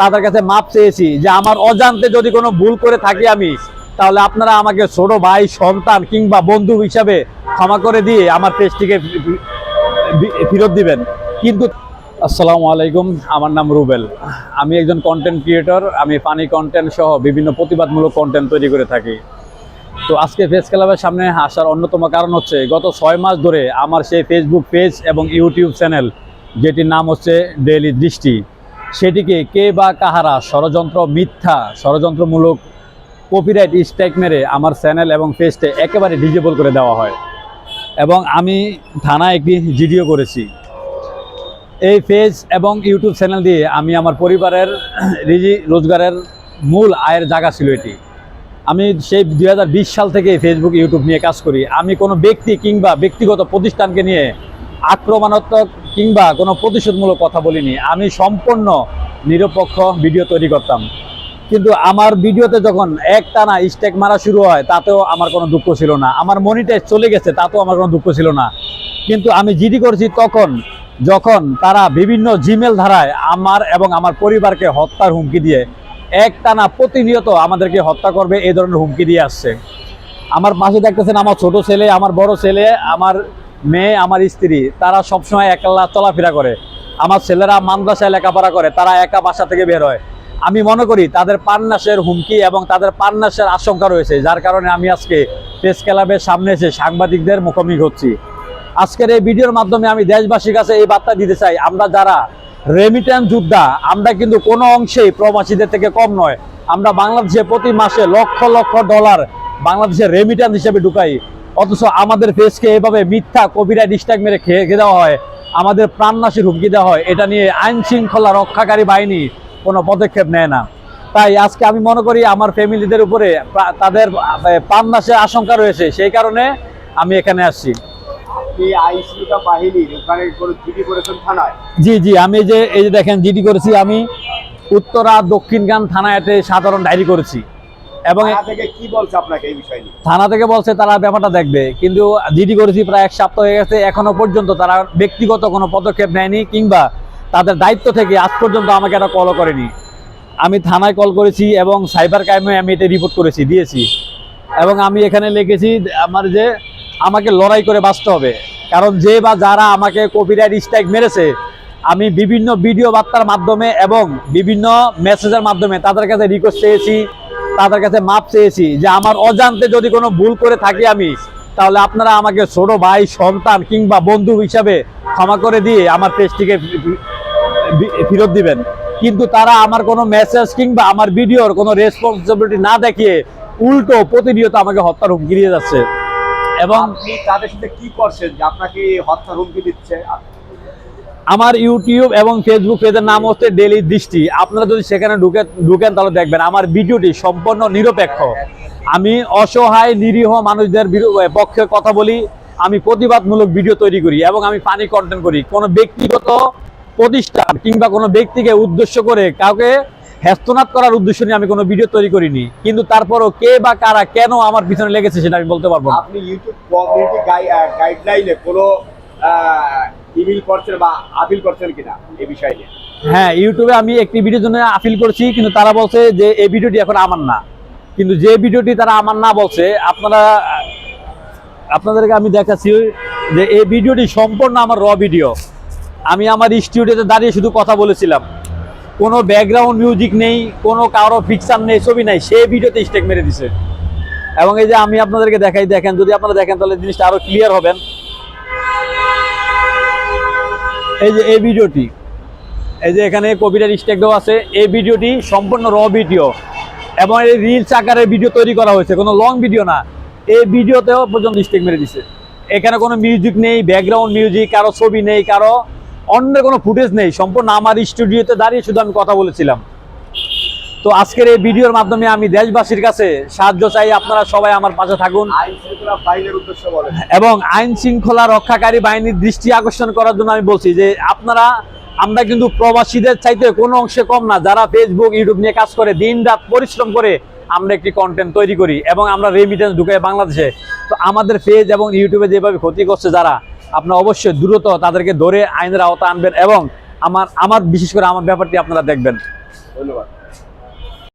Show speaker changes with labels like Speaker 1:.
Speaker 1: তাদের কাছে মাপ চেয়েছি যে আমার অজান্তে যদি কোনো ভুল করে থাকি আমি, তাহলে আপনারা আমাকে ছোট ভাই, সন্তান কিংবা বন্ধু হিসাবে ক্ষমা করে দিয়ে আমার পেজটিকে ফেরত দিবেন। কিন্তু আসসালামু আলাইকুম, আমার নাম রুবেল। আমি একজন কন্টেন্ট ক্রিয়েটর আমি পানি কন্টেন্ট সহ বিভিন্ন প্রতিবাদমূলক কন্টেন্ট তৈরি করে থাকি। তো আজকে ফেস ক্লাবের সামনে আসার অন্যতম কারণ হচ্ছে, গত ছয় মাস ধরে আমার সেই ফেসবুক পেজ এবং ইউটিউব চ্যানেল যেটির নাম হচ্ছে ডেইলি দৃষ্টি সেটিকে কে বা কাহারা ষড়যন্ত্র মিথ্যা, ষড়যন্ত্রমূলক কপিরাইট স্ট্রাইক মেরে আমার চ্যানেল এবং পেজটা একেবারে ডিজেবল করে দেওয়া হয়। এবং আমি থানায় একটি জিডিও করেছি। এই পেজ এবং ইউটিউব চ্যানেল দিয়ে আমি আমার পরিবারের, রিজি রোজগারের মূল আয়ের জায়গা ছিল এটি। আমি সেই দু হাজার বিশ সাল থেকে ফেসবুক ইউটিউব নিয়ে কাজ করি। আমি কোনো ব্যক্তি কিংবা ব্যক্তিগত প্রতিষ্ঠানকে নিয়ে আক্রমণাত্মক কিংবা কোনো প্রতিশোধমূলক কথা বলিনি। আমি সম্পূর্ণ নিরপেক্ষ ভিডিও তৈরি করতাম। কিন্তু আমার ভিডিওতে যখন এক টানা স্টেক মারা শুরু হয়, তাতেও আমার কোনো দুঃখ ছিল না। আমার মনিটাইজ চলে গেছে, তাতেও আমার কোনো দুঃখ ছিল না। কিন্তু আমি জিডি করছি তখন, যখন তারা বিভিন্ন জিমেল ধারায় আমার এবং আমার পরিবারকে হত্যার হুমকি দিয়ে একটানা প্রতিনিয়ত আমাদেরকে হত্যা করবে এই ধরনের হুমকি দিয়ে আসছে। আমার পাশে দেখতেছেন আমার ছোট ছেলে, আমার বড় ছেলে, আমার মেয়ে, আমার স্ত্রী, তারা সবসময় একলা চলাফেরা করে। আমার ছেলেরা মাদ্রাসায় লেখাপড়া করে, তারা একা বাসা থেকে বের হয়। আমি মনে করি তাদের পান্নাসের হুমকি এবং তাদের পান্নাসের আশঙ্কা রয়েছে, যার কারণে আমি আজকে প্রেস ক্লাবের সামনে এসে সাংবাদিকদের মুখোমুখি হচ্ছি। আজকের এই ভিডিওর মাধ্যমে আমি দেশবাসীর কাছে এই বার্তা দিতে চাই, আমরা যারা রেমিটেন্স যোদ্ধা, আমরা কিন্তু কোনো অংশেই প্রবাসীদের থেকে কম নয়। আমরা বাংলাদেশে প্রতি মাসে লক্ষ লক্ষ ডলার বাংলাদেশের রেমিটেন্স হিসেবে ঢুকাই। অথচ আমাদের ফেসকে এভাবে মিথ্যা কবিরা ডিস্ট্রাক মেরে খেয়ে দেওয়া হয় আমাদের প্রাণনাশীর হুমকি দেওয়া হয় এটা নিয়ে আইন শৃঙ্খলা রক্ষাকারী বাহিনী কোনো পদক্ষেপ নেয় না। তাই আজকে আমি মনে করি আমার ফ্যামিলিদের উপরে প্রা- তাদের প্রাণনাশের আশঙ্কা রয়েছে সেই কারণে আমি এখানে আসছি।
Speaker 2: থানায়?
Speaker 1: জি জি আমি যে এই যে দেখেন জিডি করেছি আমি। উত্তরা দক্ষিণগান থানাতে সাধারণ ডায়েরি করেছি। এবং
Speaker 2: থানা থেকে কি বলছে আপনাকে এই বিষয় নিয়ে?
Speaker 1: থানা থেকে বলছে তারা ব্যাপারটা দেখবে। কিন্তু জিডি করেছি প্রায় এক সপ্তাহ হয়ে গেছে এখনও পর্যন্ত তারা ব্যক্তিগত কোনো পদক্ষেপ নেয়নি কিংবা তাদের দায়িত্ব থেকে আজ পর্যন্ত আমাকে একটা কলও করেনি। আমি থানায় কল করেছি এবং সাইবার ক্রাইমে আমি এটা রিপোর্ট করেছি দিয়েছি। এবং আমি এখানে লিখেছি আমার যে আমাকে লড়াই করে বাঁচতে হবে। কারণ যে বা যারা আমাকে কপিরাইট স্ট্রাইক মেরেছে আমি বিভিন্ন ভিডিও বার্তার মাধ্যমে এবং বিভিন্ন মেসেজের মাধ্যমে তাদের কাছে রিকোয়েস্ট চেয়েছি। তাদের কাছে মাপ চেয়েছি যে আমার অজান্তে যদি কোনো ভুল করে থাকি আমি, তাহলে আপনারা আমাকে ছোট ভাই, সন্তান কিংবা বন্ধু হিসাবে ক্ষমা করে দিয়ে আমার পেজটিকে ফেরত দিবেন। কিন্তু তারা আমার কোনো মেসেজ কিংবা আমার ভিডিওর কোনো রেসপন্সিবিলিটি না দেখিয়ে উল্টো প্রতিনিয়ত আমাকে হত্যার হুমকি দিয়ে যাচ্ছে। এবং
Speaker 2: তাদের সাথে কি করছেন? যে আপনাকে হত্যার হুমকি দিচ্ছে?
Speaker 1: আমার ইউটিউব এবং ফেসবুক পেজের নাম হচ্ছে ডেলি দৃষ্টি আপনারা যদি সেখানে ঢুকে ঢুকেন তাহলে দেখবেন আমার ভিডিওটি সম্পূর্ণ নিরপেক্ষ। আমি অসহায়, নিরীহ মানুষদের পক্ষে কথা বলি, আমি প্রতিবাদমূলক ভিডিও তৈরি করি এবং আমি ফানি কন্টেন্ট করি। কোনো ব্যক্তিগত প্রতিষ্ঠান কিংবা কোনো ব্যক্তিকে উদ্দেশ্য করে কাউকে হ্যাস্তনাত করার উদ্দেশ্য নিয়ে আমি কোনো ভিডিও তৈরি করিনি। কিন্তু তারপরও কে বা কারা কেন আমার পিছনে লেগেছে সেটা আমি বলতে পারব না।
Speaker 2: আপনি ইউটিউব কমিউনিটি গাইডলাইনে কোনো ইমেল করছেন বা আপিল করছেন কিনা এই বিষয়
Speaker 1: হ্যাঁ ইউটিউবে আমি একটি ভিডিওর জন্য আপিল করছি, কিন্তু তারা বলছে যে এই ভিডিওটি এখন আমার না। কিন্তু যে ভিডিওটি তারা আমার না বলছে, আপনারা, আপনাদেরকে আমি দেখাচ্ছি যে এই ভিডিওটি সম্পূর্ণ আমার র ভিডিও আমি আমার স্টুডিওতে দাঁড়িয়ে শুধু কথা বলেছিলাম। কোনো ব্যাকগ্রাউন্ড মিউজিক নেই, কোনো কারও ফিকশন নেই, ছবি নাই সেই ভিডিওতে স্টেক মেরে দিছে। এবং এই যে আমি আপনাদেরকে দেখাই, দেখেন, যদি আপনারা দেখেন, তাহলে জিনিসটা আরও ক্লিয়ার হবেন। এই যে, এই ভিডিওটি, এই যে এখানে কবিতার স্টেক দেওয়া আছে, এই ভিডিওটি সম্পূর্ণ র ভিডিও এবং এই রিলস আকারে ভিডিও তৈরি করা হয়েছে, কোনো লং ভিডিও না। এই ভিডিওতেও পর্যন্ত স্টেক মেরে দিছে। এখানে কোনো মিউজিক নেই ব্যাকগ্রাউন্ড মিউজিক কারও ছবি নেই, কারও অন্য কোনো ফুটেজ নেই, সম্পূর্ণ আমার স্টুডিওতে দাঁড়িয়ে শুধু আমি কথা বলেছিলাম। তো আজকের এই ভিডিওর মাধ্যমে আমি দেশবাসীর কাছে সাহায্য চাই, আপনারা সবাই আমার পাশে থাকুন। এবং আইন শৃঙ্খলা রক্ষাকারী বাহিনীর দৃষ্টি আকর্ষণ করার জন্য আমি বলছি যে আপনারা, আমরা কিন্তু প্রবাসীদের চাইতে কোনো অংশে কম না, যারা ফেসবুক ইউটিউব নিয়ে কাজ করে দিন রাত পরিশ্রম করে আমরা একটি কন্টেন্ট তৈরি করি এবং আমরা রেমিটেন্স ঢুকাই বাংলাদেশে। তো আমাদের পেজ এবং ইউটিউবে যেভাবে ক্ষতি করছে যারা, আপনারা অবশ্যই দ্রুত তাদেরকে ধরে আইনের আওতা আনবেন এবং আমার আমার, বিশেষ করে আমার ব্যাপারটি আপনারা দেখবেন।
Speaker 2: ধন্যবাদ।